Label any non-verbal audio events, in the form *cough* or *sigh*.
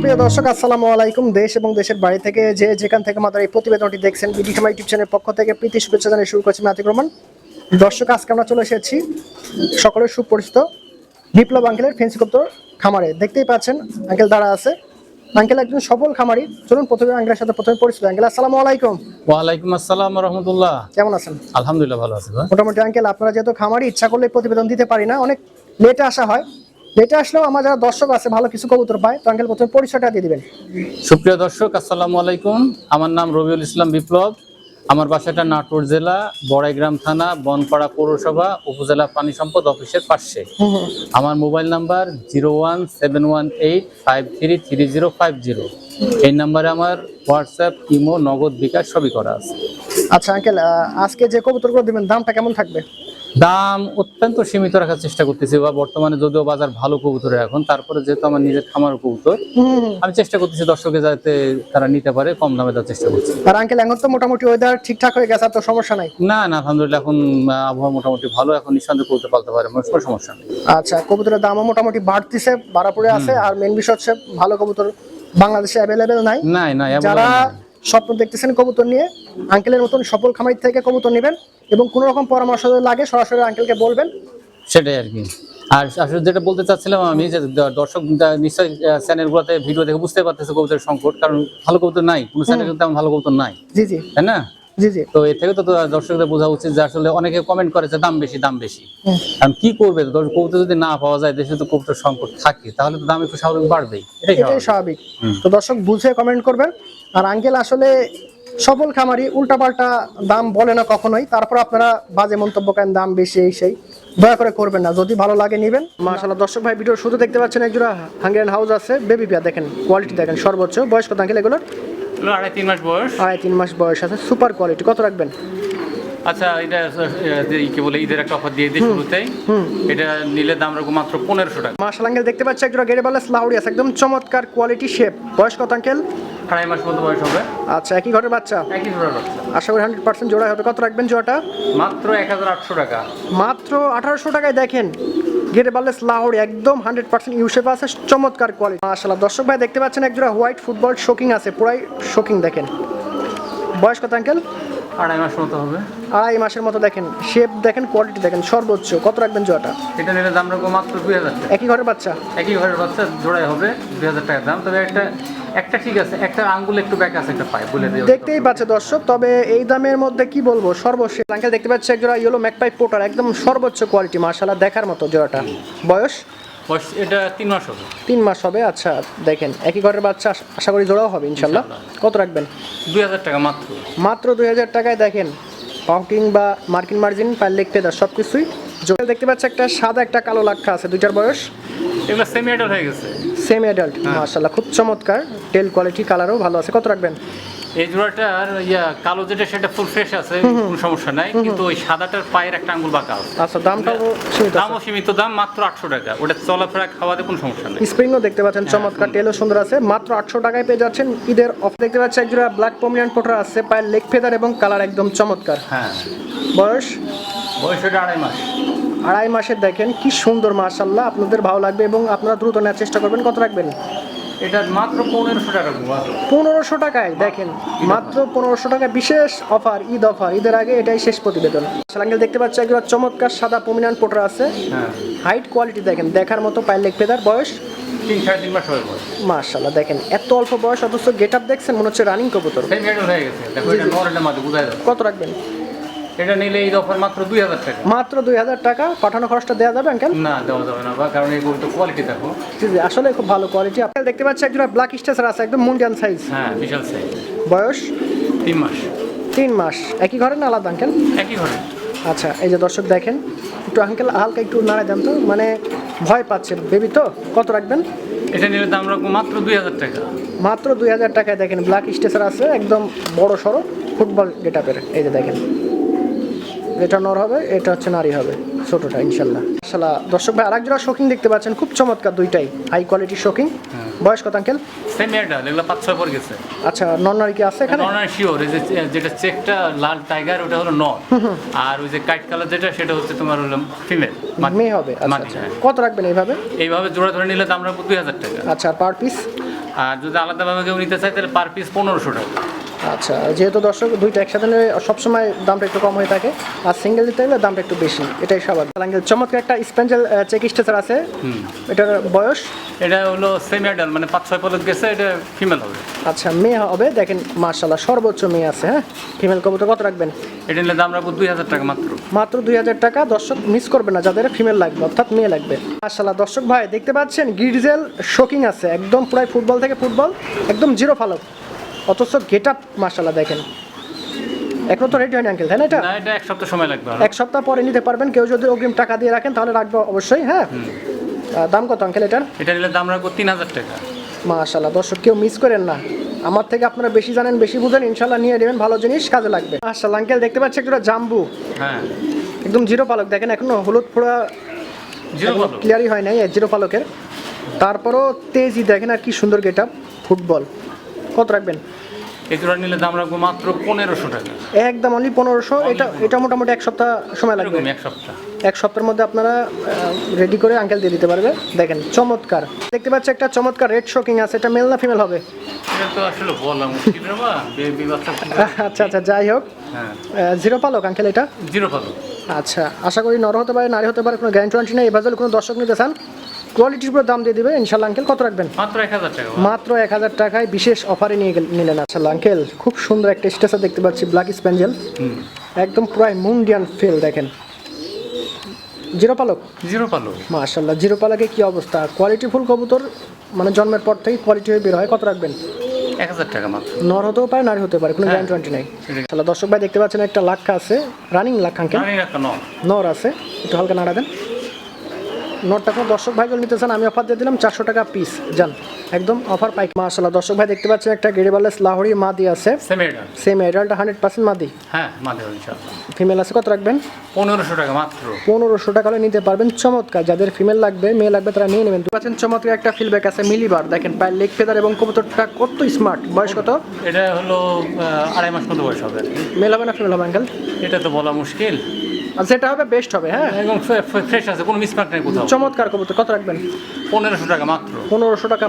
সুপ্রিয় দর্শক আসসালামু আলাইকুম। দেশ এবং দেশের বাড়ি থেকে যে যেখান থেকে আমাদের এই প্রতিবেদনটি দেখছেন বিডি খামা ইউটিউব চ্যানেলের পক্ষ থেকে প্রীতি শুভেচ্ছা জানিয়ে শুরু করছি মাতিক রহমান। দর্শক আজকে আমরা চলে এসেছি সকলের সুপরিচিত বিপ্লব আঙ্কেলের ফেন্সিকপ্তর খামারে। দেখতেই পাচ্ছেন আঙ্কেল দাঁড়া আছে। আঙ্কেল একজন সফল খামারি। চলুন প্রথমে আঙ্কেলের সাথে প্রথমে পরিচিত। আঙ্কেল আসসালামু আলাইকুম। ওয়ালাইকুম আসসালাম রহমতুল্লাহ। কেমন আছেন? আলহামদুলিল্লাহ ভালো আছি মোটামুটি আঙ্কেল আপনারা যেহেতু খামারি ইচ্ছা করলে প্রতিবেদন দিতে পারি না অনেক লেটে আসা হয়। লেটে আসলেও আমার যারা দর্শক আছে ভালো কিছু কবুতর পায় তো আঙ্কেল প্রথমে পরিচয়টা দিয়ে দিবেন। সুপ্রিয় দর্শক আসসালামু আলাইকুম। আমার নাম রবিউল ইসলাম বিপ্লব। আমার বাসাটা নাটোর জেলা বড়াইগ্রাম থানা বনপাড়া পৌরসভা উপজেলা পানি সম্পদ অফিসের পাশে। আমার mobile number zero one seven one eight five three three zero five zero. এই নাম্বারে আমার হোয়াটসঅ্যাপ ইমো নগদ বিকাশ সবই করা আছে। আচ্ছা আঙ্কেল আজকে যে কবুতরগুলো দিবেন দামটা কেমন থাকবে? দাম অত্যন্ত সীমিত রাখার চেষ্টা করতেছি বা বর্তমানে যদিও বাজার ভালো কবুতরের এখন তারপরে যেহেতু আমার নিজের খামার কবুতর আমি চেষ্টা করতেছি দর্শকে যাতে তারা নিতে পারে কম দামে দেওয়ার চেষ্টা করছি। আর আঙ্কেল এখন তো মোটামুটি ওয়েদার ঠিকঠাক হয়ে গেছে তো সমস্যা নাই? না না আলহামদুলিল্লাহ এখন আবহাওয়া মোটামুটি ভালো এখন নিঃসন্দেহে করতে পারতে পারে কোনো সমস্যা নেই। আচ্ছা কবুতরের দামও মোটামুটি বাড়তিছে বাড়া পড়ে আছে আর মেন বিষয় হচ্ছে ভালো কবুতর বাংলাদেশে অ্যাভেলেবেল নাই। নাই না যারা স্বপ্ন দেখতেছেন কবুতর নিয়ে আঙ্কেলের মতন সফল খামারি থেকে কবুতর নেবেন এবং কোনো রকম পরামর্শ লাগে সরাসরি আঙ্কেলকে বলবেন? সেটাই আর কি। আর আসলে যেটা বলতে চাচ্ছিলাম আমি যে দর্শক নিশ্চয়ই চ্যানেলগুলোতে ভিডিও দেখে বুঝতে পারতেছে কবুতরের সংকট কারণ ভালো কবুতর নাই কোনো চ্যানেলে তেমন ভালো কবুতর নাই। জি জি। তাই না? জি জি। তো এর থেকে তো দর্শকদের বোঝা উচিত যে আসলে অনেকে কমেন্ট করে যে দাম বেশি দাম বেশি। কারণ কি করবে? কবুতর যদি না পাওয়া যায় দেশে তো কবুতর সংকট থাকে তাহলে তো দাম একটু স্বাভাবিক বাড়বেই। এটাই। স্বাভাবিক। তো দর্শক বুঝে কমেন্ট করবেন। আর আঙ্কেল আসলে সফল খামারি উল্টাপাল্টা দাম বলে না কখনোই। তারপর আপনারা বাজে মন্তব্য করেন দাম বেশি এই সেই। দয়া করে করবেন না যদি ভালো লাগে নেবেন। মাশাআল্লাহ দর্শক ভাই ভিডিও শুধু দেখতে পাচ্ছেন একজোড়া হাঙ্গেরিয়ান হাউস আছে বেবি পিয়া দেখেন কোয়ালিটি দেখেন সর্বোচ্চ। বয়স কত আঙ্কেল এগুলোর? এগুলো আড়াই তিন মাস বয়স। আড়াই তিন মাস বয়স আছে সুপার কোয়ালিটি কত রাখবেন? আচ্ছা এটা কি বলে ঈদের একটা অফার দিয়ে দিই শুরুতেই এটা নিলে দাম রাখব মাত্র পনেরোশো টাকা। মার্শাল আঙ্কেল দেখতে পাচ্ছি একজোড়া গেড়ে বালাস লাউরি আছে একদম চমৎকার কোয়ালিটি শেপ বয়স কত আঙ্কেল? আড়াই মাস মতো বয়স হবে। আচ্ছা একই ঘরের বাচ্চা? একই ঘরের বাচ্চা। আশা করি হান্ড্রেড পার্সেন্ট জোড়া হবে। কত রাখবেন জোড়াটা? মাত্র এক হাজার আটশো টাকা। মাত্র আঠারোশো টাকায় দেখেন গেটে বার্লেস লাহোর একদম হান্ড্রেড পার্সেন্ট ইউসেফ আছে চমৎকার কোয়ালিটি মাশাল্লাহ দর্শক ভাই দেখতে পাচ্ছেন একজোড়া হোয়াইট ফুটবল শোকিং আছে পুরাই শোকিং দেখেন। বয়স কত আঙ্কেল আড়াই মাস মতো হবে। আড়াই মাসের মতো দেখেন শেপ দেখেন কোয়ালিটি দেখেন সর্বোচ্চ কত রাখবেন জোড়াটা? এটা নিলে দাম রাখব মাত্র দুই হাজার টাকা। একই ঘরের বাচ্চা? একই ঘরের বাচ্চা জোড়াই হবে দুই হাজার টাকা দাম। তবে একটা একটা ঠিক আছে একটা আঙ্গুল একটু ব্যাক আছে একটা পায় বলে দিও দেখতেই পাচ্ছে দর্শক তবে এই দামের মধ্যে কি বলব সর্বশেষ আঙ্কেল দেখতে পাচ্ছি একজোড়া ইয়েলো ম্যাকপাই পোটার একদম সর্বোচ্চ কোয়ালিটি মাশাল্লাহ দেখার মতো জোড়াটা। বয়স? এটা তিন মাস হবে। তিন মাস হবে আচ্ছা দেখেন একই ঘরের বাচ্চা আশা- করি জোড়াও হবে ইনশাল্লাহ। কত রাখবেন? দুই হাজার টাকা মাত্র। মাত্র দুই হাজার টাকায় দেখেন পাউটিং বা মার্কিন মার্জিন পার লেগ সব কিছুই জোড়া। দেখতে পাচ্ছি একটা সাদা একটা কালো লাক্ষা আছে দুইটার বয়স। এগুলো সেমি অ্যাডাল হয়ে গেছে। সেম অ্যাডাল্ট মার্শাল্লাহ খুব চমৎকার। টেল কোয়ালিটি কালারও ভালো আছে। কত রাখবেন? এই জোড়াটার ইয়া কালো যেটা সেটা ফুল ফ্রেশ আছে কোনো সমস্যা নাই। কিন্তু ওই সাদাটার পায়ের একটা আঙ্গুল বাঁকা আছে। আচ্ছা দামটাও সীমিত দামও সীমিত দাম মাত্র আটশো টাকা। ওটা চলাফেরা খাওয়াতে কোনো সমস্যা নেই। স্প্রিংও দেখতে পাচ্ছেন চমৎকার টেলও সুন্দর আছে। মাত্র আটশো টাকায় পেয়ে যাচ্ছেন ঈদের অফ দেখতে পাচ্ছি একজোড়া ব্ল্যাক পমিয়ান পোটার আছে পায়ের লেগ ফেদার এবং কালার একদম চমৎকার। হ্যাঁ। বয়স? বয়স ওটা আড়াই মাস। আড়াই মাসের দেখেন কি সুন্দর মার্শাল্লাহ আপনাদের ভালো লাগবে এবং আপনারা দ্রুত নেওয়ার চেষ্টা করবেন। কত রাখবেন? এটা মাত্র পনেরোশো টাকা পনেরোশো টাকায় দেখেন মাত্র পনেরোশো টাকা বিশেষ অফার ঈদ অফার ঈদের আগে এটাই শেষ প্রতিবেদন। সালাঙ্গেল দেখতে পাচ্ছি একবার চমৎকার সাদা পমিনান পোটার আছে। হ্যাঁ। হাইট কোয়ালিটি দেখেন দেখার মতো পায়ের লেগ ফেদার বয়স? তিন সাড়ে তিন মাস হবে মার্শাল্লাহ দেখেন এত অল্প বয়স অথচ গেট আপ দেখছেন মনে হচ্ছে রানিং কবুতর। হয়ে গেছে। কত রাখবেন? এটা নিলে এই অফার মাত্র দুই হাজার টাকা। মাত্র দুই হাজার টাকা? পাঠানো খরচটা দেওয়া যাবে আঙ্কেল না দেওয়া যাবে না কারণ এই গরুটা কোয়ালিটি দেখো। জি জি আসলে খুব ভালো কোয়ালিটি আপনি দেখতে পাচ্ছি একজোড়া ব্ল্যাক স্টেসার আছে একদম মুন্ডিয়ান সাইজ হ্যাঁ বিশাল সাইজ বয়স? তিন মাস। তিন মাস। একই ঘরে না আলাদা আঙ্কেল একই ঘরে। আচ্ছা এই যে দর্শক দেখেন একটু আঙ্কেল হালকা একটু নাড়াই দেন তো। মানে ভয় পাচ্ছে বেবি তো? কত রাখবেন? এটা নিলে দাম রাখব মাত্র দুই হাজার টাকা। মাত্র দুই হাজার টাকায় দেখেন ব্ল্যাক স্টেসার আছে একদম বড় সড়ো। ফুটবল গেটাপের এই যে দেখেন। এটা নর হবে এটা হচ্ছে নারী হবে ছোটটা ইনশাল্লাহ ইনশাল্লাহ দর্শক ভাই আরেক জোড়া শোকিং দেখতে পাচ্ছেন খুব চমৎকার দুইটাই হাই কোয়ালিটির শোকিং বয়স কত আঙ্কেল? সেমি অ্যাডাল এগুলো পাঁচ ছয় পর গেছে। আচ্ছা নন নারী কি আছে এখানে? নন শিওর এই যে যেটা চেকটা লাল টাইগার ওটা হলো নর। আর ওই যে কাইট কালার যেটা সেটা হচ্ছে তোমার হলো ফিমেল মেয়ে হবে আচ্ছা আচ্ছা। হ্যাঁ। কত রাখবেন এইভাবে? এইভাবে জোড়া ধরে নিলে দাম রাখব দুই হাজার টাকা। আচ্ছা আর পার পিস আর যদি আলাদাভাবে কেউ নিতে চায় তাহলে পার পিস পনেরোশো টাকা। আচ্ছা যেহেতু দর্শক দুইটা একসাথে নিলে সবসময় দামটা একটু কম হয়ে থাকে আর সিঙ্গেল দিতে গেলে দামটা একটু বেশি এটাই স্বাভাবিক। আঙ্কেল চমৎকার একটা স্পেঞ্জেল চেক স্টেচার আছে। এটার বয়স? এটা হলো সেমি অ্যাডাল মানে পাঁচ ছয় পদক গেছে এটা ফিমেল হবে। আচ্ছা মেয়ে হবে দেখেন মার্শাল্লাহ সর্বোচ্চ মেয়ে আছে হ্যাঁ? ফিমেল কবুতর কত রাখবেন? এটা নিলে দাম রাখব দুই হাজার টাকা মাত্র। মাত্র দুই হাজার টাকা দর্শক মিস করবে না যাদের ফিমেল লাগবে অর্থাৎ মেয়ে লাগবে। মার্শাল্লাহ দর্শক ভাই দেখতে পাচ্ছেন গির্জেল শোকিং আছে একদম প্রায় ফুটবল থেকে ফুটবল একদম জিরো ফালক অথচ গেট আপ মার্শাল্লাহ দেখেন। এখনও তো রেডি হয়নি আঙ্কেল তাই না এটা? না এটা এক সপ্তাহ সময় লাগবে এক সপ্তাহ পরে নিতে পারবেন। কেউ যদি অগ্রিম টাকা দিয়ে রাখেন তাহলে রাখব অবশ্যই হ্যাঁ? দাম কত আঙ্কেল এটার? এটা নিলে দাম রাখব তিন হাজার টাকা। মাশাল্লাহ দর্শক কেউ মিস করেন না। আমার থেকে আপনারা বেশি জানেন বেশি বুঝেন ইনশাল্লাহ নিয়ে নেবেন ভালো জিনিস কাজে লাগবে। মাশাল্লাহ আঙ্কেল দেখতে পাচ্ছি একটা জাম্বু। হ্যাঁ। একদম জিরো পালক দেখেন এখনও হলুদ ফোড়া জিরো পালক। ক্লিয়ারই হয় নাই জিরো পালকের। তারপরও তেজি দেখেন আর কি সুন্দর গেট আপ ফুটবল কত রাখবেন? এই জোড়া নিলে দাম রাখব মাত্র পনেরোশো টাকা। একদম অনলি পনেরোশো। এটা এটা মোটামুটি এক সপ্তাহ সময় লাগবে। এক সপ্তাহ। এক সপ্তাহের মধ্যে আপনারা রেডি করে আঙ্কেল দিয়ে দিতে পারবে। দেখেন চমৎকার। দেখতে পাচ্ছি একটা চমৎকার রেড শোকিং আছে। এটা মেল না ফিমেল হবে? *laughs* আচ্ছা আচ্ছা যাই হোক। হ্যাঁ। জিরো পালক আঙ্কেল এটা? জিরো পালো আচ্ছা আশা করি নর হতে পারে নারী হতে পারে কোনো গ্যারান্টি নেই। এবার কোনো দর্শক নিতে চান কোয়ালিটির উপর দাম দিয়ে দিবে ইনশাল্লাহ আঙ্কেল কত রাখবেন? মাত্র এক হাজার টাকা। মাত্র এক হাজার টাকায় বিশেষ অফারে নিয়ে নিলেন আচ্ছা আঙ্কেল খুব সুন্দর একটা স্টেসার দেখতে পাচ্ছি ব্ল্যাক স্প্যাঞ্জেল একদম প্রায় মুন্ডিয়ান ফিল দেখেন। জিরো পালক? জিরো পালো মাশাল্লাহ জিরো পালকে কি অবস্থা? কোয়ালিটি ফুল কবুতর মানে জন্মের পর থেকেই কোয়ালিটি হয়ে বের হয়। কত রাখবেন? এক হাজার টাকা মাত্র। নর হতেও পারে নারী হতে পারে কোনো। গ্যারান্টি নেই। তাহলে দর্শক ভাই দেখতে পাচ্ছেন একটা লাক্ষা আছে রানিং লাক্ষা আঙ্কেল নর আছে একটু হালকা নাড়া দেন। নটটা কোনো দর্শক ভাই নিতে চান আমি অফার দিয়ে দিলাম চারশো টাকা পিস যান একদম অফার পাইক মাশাল্লাহ দর্শক ভাই দেখতে পাচ্ছেন একটা গেরিবালেস লাহোরি মাদি আছে। সেমি এডাল্ট হান্ড্রেড পার্সেন্ট মাদি। হ্যাঁ ইনশাল্লাহ ফিমেল আছে কত রাখবেন? পনেরোশো টাকা মাত্র। পনেরোশো টাকা হলে নিতে পারবেন। চমৎকার যাদের ফিমেল লাগবে মেয়ে লাগবে তারা নিয়ে নেবেন। পাচ্ছেন চমৎকার একটা ফিলব্যাক আছে মিলিবার। দেখেন পায়ের লেগ ফেদার এবং কবুতরটা কত স্মার্ট বয়স কত? এটা হলো আড়াই মাস মতো বয়স হবে মেল হবে না ফিমেল হবে আঙ্কেল এটা তো বলা মুশকিল। যেটা হবে বেস্ট হবে হ্যাঁ? এবং ফ্রেশ আছে কোনো মিসমার্ক নেই কোথাও। চমৎকার কবুতর কত রাখবেন? পনেরোশো টাকা মাত্র। পনেরোশো টাকা